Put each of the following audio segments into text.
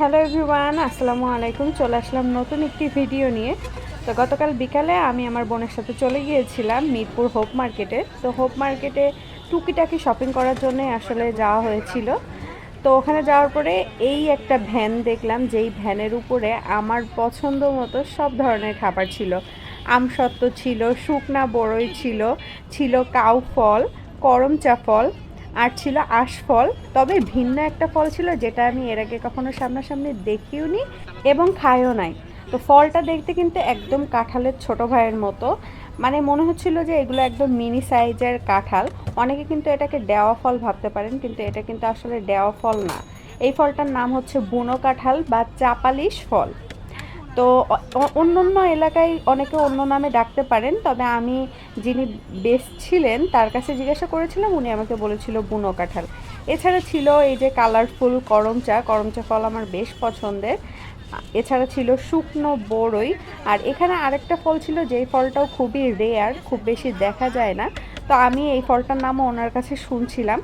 Hello everyone, আসসালামু আলাইকুম। চলে আসলাম নতুন একটি ভিডিও নিয়ে। তো গতকাল বিকালে আমি আমার বোনের সাথে চলে গিয়েছিলাম মিরপুর হোপ মার্কেটে। তো হোপ মার্কেটে টুকিটাকি শপিং করার জন্য আসলে যাওয়া হয়েছিল। তো ওখানে যাওয়ার পরে এই একটা ভ্যান দেখলাম, যেই ভ্যানের উপরে আমার পছন্দ মতো সব ধরনের খাবার ছিল। আমসত্ত্ব ছিল, শুকনা বড়ই ছিল ছিল কাউ ফল, করমচা ফল আর ছিল আশফল তবে ভিন্ন একটা ফল ছিল যেটা আমি এর আগে কখনো সামনাসামনি দেখিও নি এবং খাইও নাই। তো ফলটা দেখতে কিন্তু একদম কাঁঠালের ছোট ভাইয়ের মতো। মানে মনে হচ্ছিল যে এগুলো একদম মিনি সাইজের কাঁঠাল। অনেকে কিন্তু এটাকে দেওয়া ফল ভাবতে পারেন, কিন্তু এটা কিন্তু আসলে দেওয়া ফল না। এই ফলটার নাম হচ্ছে বুনো কাঁঠাল বা চাপালিশ ফল। তো অন্য অন্য এলাকায় অনেকে অন্য নামে ডাকতে পারেন, তবে আমি যিনি বেস্ট ছিলেন, তার কাছে জিজ্ঞাসা করেছিলাম, উনি আমাকে বলেছিল বুনো কাঁঠাল। এছাড়া ছিল এই যে কালারফুল করমচা করমচা ফল আমার বেশ পছন্দের। এছাড়া ছিল শুকনো বড়ই, আর এখানে আরেকটা ফল ছিল, যেই ফলটাও খুবই রেয়ার খুব বেশি দেখা যায় না। তো আমি এই ফলটার নামও ওনার কাছে শুনছিলাম।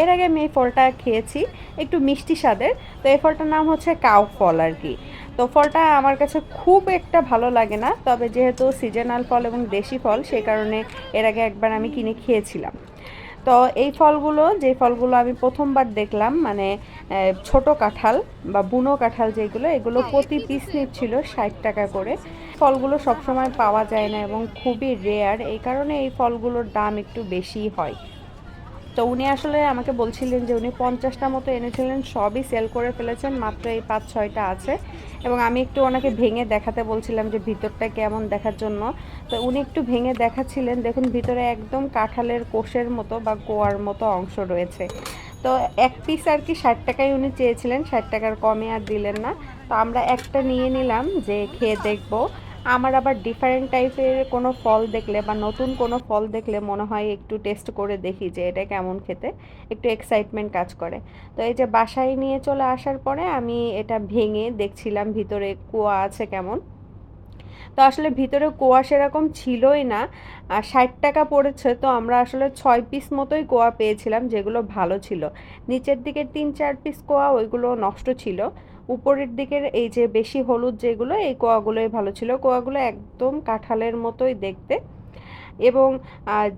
এর আগে আমি এই ফলটা খেয়েছি, একটু মিষ্টি স্বাদের। তো এই ফলটার নাম হচ্ছে কাউ ফল আর কি। তো ফলটা আমার কাছে খুব একটা ভালো লাগে না, তবে যেহেতু সিজনাল ফল এবং দেশি ফল সেই কারণে এর আগে একবার আমি কিনে খেয়েছিলাম। তো এই ফলগুলো, যে ফলগুলো আমি প্রথমবার দেখলাম মানে ছোট কাঁঠাল বা বুনো কাঁঠাল যেগুলো, এগুলো প্রতি পিস নিচ্ছিল ষাট টাকা করে। ফলগুলো সবসময় পাওয়া যায় না এবং খুবই রেয়ার এই কারণে এই ফলগুলোর দাম একটু বেশি হয়। তো উনি আসলে আমাকে বলছিলেন যে উনি পঞ্চাশটা মতো এনেছিলেন, সবই সেল করে ফেলেছেন, মাত্র এই পাঁচ, ছয়টা আছে। এবং আমি একটু ওনাকে ভেঙে দেখাতে বলছিলাম যে ভিতরটা কেমন দেখার জন্য। তো উনি একটু ভেঙে দেখাচ্ছিলেন, দেখুন ভিতরে একদম কাঁঠালের কোষের মতো বা গোয়ার মতো অংশ রয়েছে। তো এক পিস আর কি ষাট টাকায় উনি চেয়েছিলেন, ষাট টাকার কমে আর দিলেন না। তো আমরা একটা নিয়ে নিলাম, যে খেয়ে দেখব। আমার আবার ডিফারেন্ট টাইপের কোনো ফল দেখলে বা নতুন কোনো ফল দেখলে মনে হয় একটু টেস্ট করে দেখি যে এটা কেমন খেতে। একটু এক্সাইটমেন্ট কাজ করে। তো এই যে বাসায় নিয়ে চলে আসার পরে আমি এটা ভেঙে দেখছিলাম ভিতরে কুয়া আছে কেমন। তো আসলে ভিতরে কোয়া সেরকম ছিলই না। আর ষাট টাকা পড়েছে, তো আমরা আসলে ছয় পিস মতোই কোয়া পেয়েছিলাম, যেগুলো ভালো ছিল। নিচের দিকে তিন চার পিস কোয়া ওইগুলো নষ্ট ছিল। উপরের দিকের এই যে বেশি হলুদ যেগুলো, এই কোয়াগুলোই ভালো ছিল। কোয়াগুলো একদম কাঁঠালের মতোই দেখতে। এবং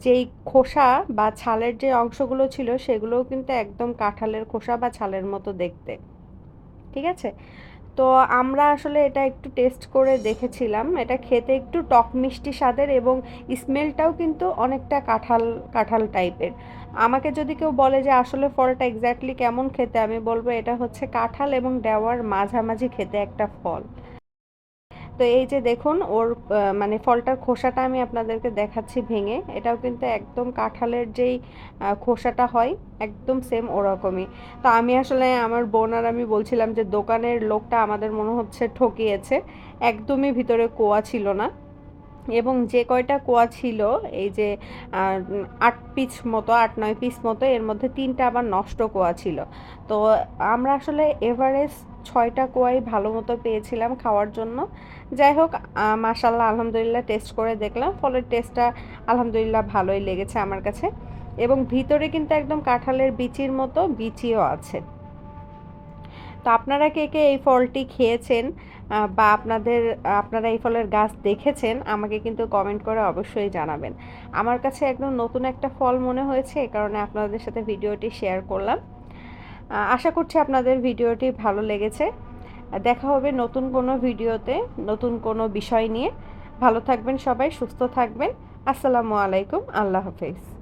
যেই খোসা বা ছালের যে অংশগুলো ছিল, সেগুলোও কিন্তু একদম কাঁঠালের খোসা বা ছালের মতো দেখতে। ঠিক আছে? তো আমরা আসলে এটা একটু টেস্ট করে দেখেছিলাম। এটা খেতে একটু টক মিষ্টি স্বাদের এবং স্মেলটাও কিন্তু অনেকটা কাঁঠাল কাঁঠাল টাইপের আমাকে যদি কেউ বলে যে আসলে ফলটা এক্স্যাক্টলি কেমন খেতে, আমি বলব এটা হচ্ছে কাঁঠাল এবং দেওয়ার মাঝামাঝি খেতে একটা ফল। তো এই যে দেখুন, ওর মানে ফলটার খোসাটা আমি আপনাদেরকে দেখাচ্ছি ভেঙে। এটাও কিন্তু একদম কাঁঠালের যেই খোসাটা হয়, একদম সেম ওরকমই। তো আমি আসলে আমার বোন আর আমি বলছিলাম যে দোকানের লোকটা আমাদের মনে হচ্ছে ঠকিয়েছে। একদমই ভিতরে কোয়া ছিল না। এবং যে কয়টা কোয়া ছিল, এই যে আট পিস মতো, আট নয় পিস মতো, এর মধ্যে তিনটা আবার নষ্ট কোয়া ছিল। তো আমরা আসলে এভারেস্ট ছয়টা কোয়াই ভালো মতো পেয়েছিলাম খাওয়ার জন্য। যাই হোক মাসাল্লাহ আলহামদুলিল্লাহ টেস্ট করে দেখলাম। ফলের টেস্টটা আলহামদুলিল্লাহ ভালোই লেগেছে আমার কাছে। এবং ভিতরে কিন্তু একদম কাঁঠালের বিচির মতো বিচিও আছে। তো আপনারা কে কে এই ফলটি খেয়েছেন বা আপনাদের, আপনারা এই ফলের গাছ দেখেছেন, আমাকে কিন্তু কমেন্ট করে অবশ্যই জানাবেন। আমার কাছে একদম নতুন একটা ফল মনে হয়েছে, এ কারণে আপনাদের সাথে ভিডিওটি শেয়ার করলাম। আশা করছি আপনাদের ভিডিওটি ভালো লেগেছে। দেখা হবে নতুন কোনো ভিডিওতে, নতুন কোনো বিষয় নিয়ে। ভালো থাকবেন সবাই, সুস্থ থাকবেন। আসসালামু আলাইকুম, আল্লাহ হাফেজ।